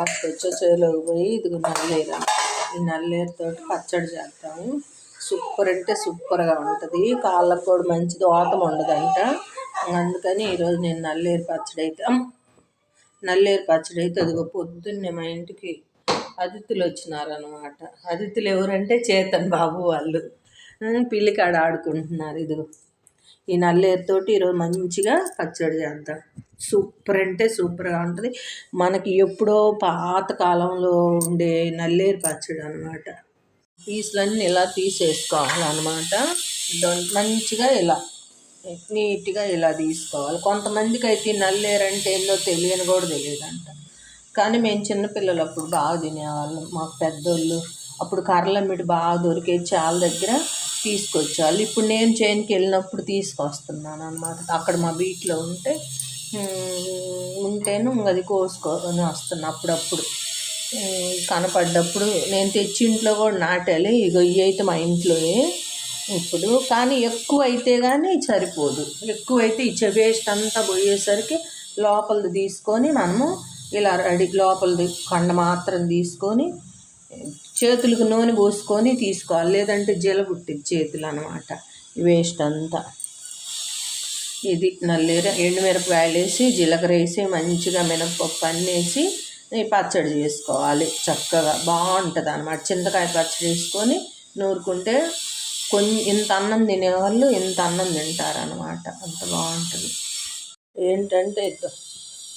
కోసుకొచ్చో చేలోకి పోయి ఇదిగో నల్లేరు ఈ నల్లేరుతో పచ్చడి చేస్తాము. సూపర్ అంటే సూపర్గా ఉంటుంది. కాళ్ళకు కూడా మంచిది ఓతం ఉండదంట. అందుకని ఈరోజు నేను నల్లేరు పచ్చడి అయితే నల్లేరు పచ్చడి అయితే అదిగో పొద్దున్నే మా ఇంటికి అతిథులు వచ్చినారనమాట అతిథులు ఎవరంటే చేతన్ బాబు వాళ్ళు. పిల్లికాడ ఆడుకుంటున్నారు ఇదిగో. ఈ నల్లేరుతోటి ఈరోజు మంచిగా పచ్చడి చేద్దాం. సూపర్ అంటే సూపర్గా ఉంటుంది. మనకి ఎప్పుడో పాత కాలంలో ఉండే నల్లేరు పచ్చడి అనమాట పీసులన్నీ ఇలా తీసేసుకోవాలన్నమాట. మంచిగా ఇలా నీట్గా ఇలా తీసుకోవాలి. కొంతమందికి అయితే నల్లేరంటే నల్లేరు అంటే ఏందో తెలియని కూడా తెలియదంట. కానీ మేము చిన్నపిల్లలు అప్పుడు బాగా తినేవాళ్ళం. మాకు పెద్దోళ్ళు అప్పుడు కర్రలమ్మిడి బాగా దొరికేది చాలా దగ్గర. తీసుకొచ్చాలి. ఇప్పుడు నేను చేనుకి వెళ్ళినప్పుడు తీసుకొస్తున్నాను అనమాట అక్కడ మా బీట్లో ఉంటే ఉంటేను అది కోసుకొని వస్తున్నా అప్పుడప్పుడు. కనపడ్డప్పుడు నేను తెచ్చి ఇంట్లో కూడా నాటాలి. ఇక ఇవి అయితే మా ఇంట్లోనే ఇప్పుడు. కానీ ఎక్కువ అయితే కానీ సరిపోదు. ఎక్కువ అయితే ఇచ్చే వేస్ట్ అంతా పోయేసరికి లోపలది తీసుకొని మనము ఇలా రెడీ లోపలది కండ మాత్రం తీసుకొని చేతులకు నూనె పోసుకొని తీసుకోవాలి. లేదంటే జల పుట్టింది చేతులు అనమాట వేస్ట్ అంతా. ఇది నల్లేరు ఎండుమిరపకాయలు వేసి జీలకర్ర వేసి మంచిగా మినపప్పు అన్నీ వేసి పచ్చడి చేసుకోవాలి. చక్కగా బాగుంటుంది అనమాట చింతకాయ పచ్చడి వేసుకొని నూరుకుంటే కొంచెం ఇంత అన్నం తినేవాళ్ళు ఇంత అన్నం తింటారనమాట అంత బాగుంటుంది. ఏంటంటే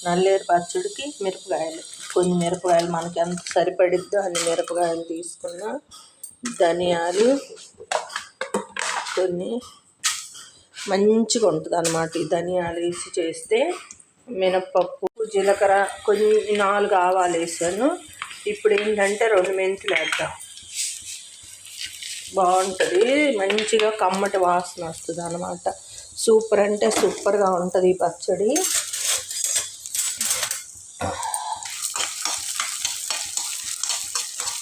నల్లేరు పచ్చడికి మిరపకాయలు. కొన్ని మిరపకాయలు మనకి ఎంత సరిపడిద్దో అన్ని మిరపకాయలు తీసుకున్నా ధనియాలు కొన్ని మంచిగా ఉంటుంది అనమాట ఈ ధనియాలు వేసి చేస్తే మినప్పప్పు జీలకర్ర కొన్ని నాలుగు ఆవాలు వేసాను. ఇప్పుడు ఏంటంటే రెండు మెంతులు వేద్దాం. బాగుంటుంది. మంచిగా కమ్మటి వాసన వస్తుంది అనమాట సూపర్ అంటే సూపర్గా ఉంటుంది ఈ పచ్చడి.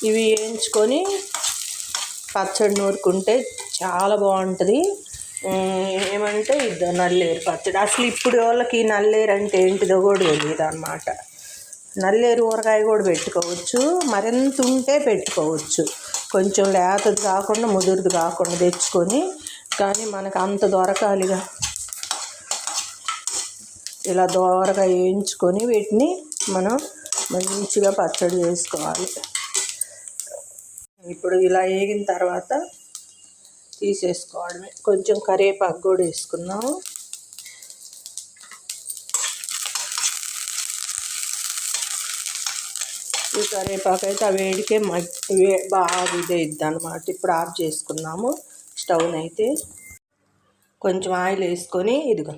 ఇవి వేయించుకొని పచ్చడి నూరుకుంటే చాలా బాగుంటుంది. ఏమంటే ఇది నల్లేరు పచ్చడి. అసలు ఇప్పుడు వాళ్ళకి నల్లేరు అంటే ఏంటిదో కూడా తెలియదు అనమాట నల్లేరు ఊరగాయ కూడా పెట్టుకోవచ్చు. మరింత ఉంటే పెట్టుకోవచ్చు. కొంచెం లేతది కాకుండా ముదురుది కాకుండా తెచ్చుకొని కానీ మనకు అంత దొరకాలిగా. ఇలా దోరగా వేయించుకొని వీటిని మనం మంచిగా పచ్చడి చేసుకోవాలి. ఇప్పుడు ఇలా వేగిన తర్వాత తీసేసుకోవడమే. కొంచెం కరివేపాకు కూడా వేసుకున్నాము ఈ కరివేపాకు అయితే ఆ వేడికే మట్టి వే- బాగా ఇదేద్ది అనమాట ఇప్పుడు ఆఫ్ చేసుకున్నాము స్టవ్ని అయితే కొంచెం ఆయిల్ వేసుకొని ఇదిగో.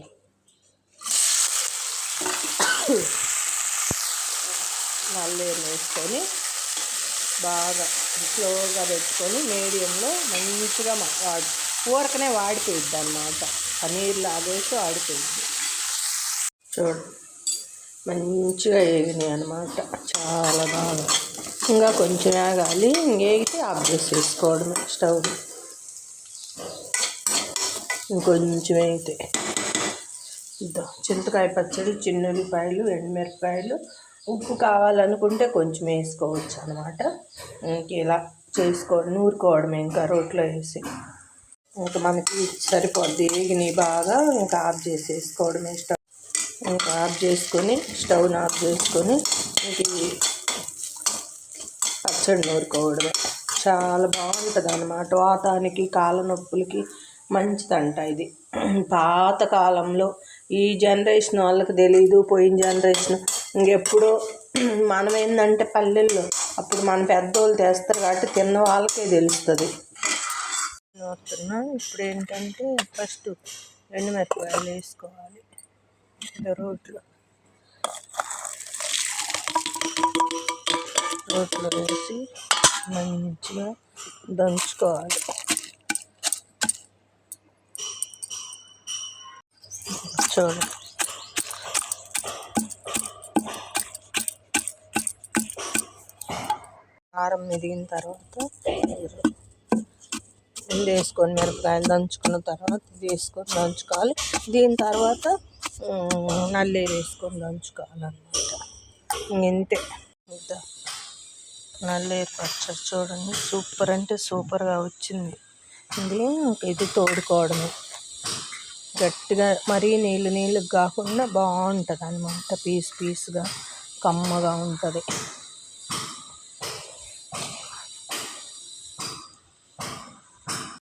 నల్లేరు వేసుకొని బాగా స్లోగా పెట్టుకొని మీడియంలో మంచిగా మ- వాడి ఊరకనే వాడిపోయిద్ది అనమాట పన్నీర్ లాగేసి వాడిపోయిద్ది. చూడు మంచిగా వేగినాయి అనమాట చాలా బాగా. ఇంకా కొంచెం వేగాలి వేగితే ఆఫ్ చేసేసుకోవడమే స్టవ్. ఇంకొంచెం వేగితే ఇద్దాం చింతకాయ పచ్చడి చిన్న ఉల్లిపాయలు ఎండుమిరపకాయలు ఉప్పు కావాలనుకుంటే కొంచెం వేసుకోవచ్చు అనమాట ఇంక ఇలా చేసుకోవడం నూరుకోవడం ఇంకా రోట్లో వేసి. ఇంకా మనకి సరిపోద్ది వేగిని బాగా ఇంకా ఆఫ్ చేసేసుకోవడమే స్టవ్. ఇంకా ఆఫ్ చేసుకొని స్టవ్ని ఆఫ్ చేసుకొని ఇది పచ్చడి నూరుకోవడమే. చాలా బాగుంటుంది అనమాట వాతానికి కాళ్ళ నొప్పులకి మంచిదంట ఇది. పాత కాలంలో ఈ జనరేషన్ వాళ్ళకి తెలీదు పోయిన జనరేషన్ ఇంకెప్పుడో మనం ఏంటంటే పల్లెల్లో అప్పుడు మన పెద్దోళ్ళు తెస్తారు కాబట్టి తిన్న వాళ్ళకే తెలుస్తుంది. నూరుతున్నా ఇప్పుడు ఏంటంటే ఫస్ట్ ఎండుమిరపకాయలు వేసుకోవాలి. రోట్లో. రోట్లో వేసి మంచిగా దంచుకోవాలి. చూడండి కారం మెదిగిన తర్వాత ఇది వేసుకొని మిరపకాయలు దంచుకున్న తర్వాత ఇది వేసుకొని దంచుకోవాలి. దీని తర్వాత ఉమ్, నల్లేరు వేసుకొని దంచుకోవాలన్నమాట. ఇంతే ఇద్దా నల్లేరు పచ్చడి చూడండి. సూపర్ అంటే సూపర్గా వచ్చింది. ఇది ఇది తోడుకోవడమే. గట్టిగా మరీ నీళ్ళు నీళ్ళు కాకుండా బాగుంటుంది అన్నమాట పీస్ పీస్గా కమ్మగా ఉంటుంది.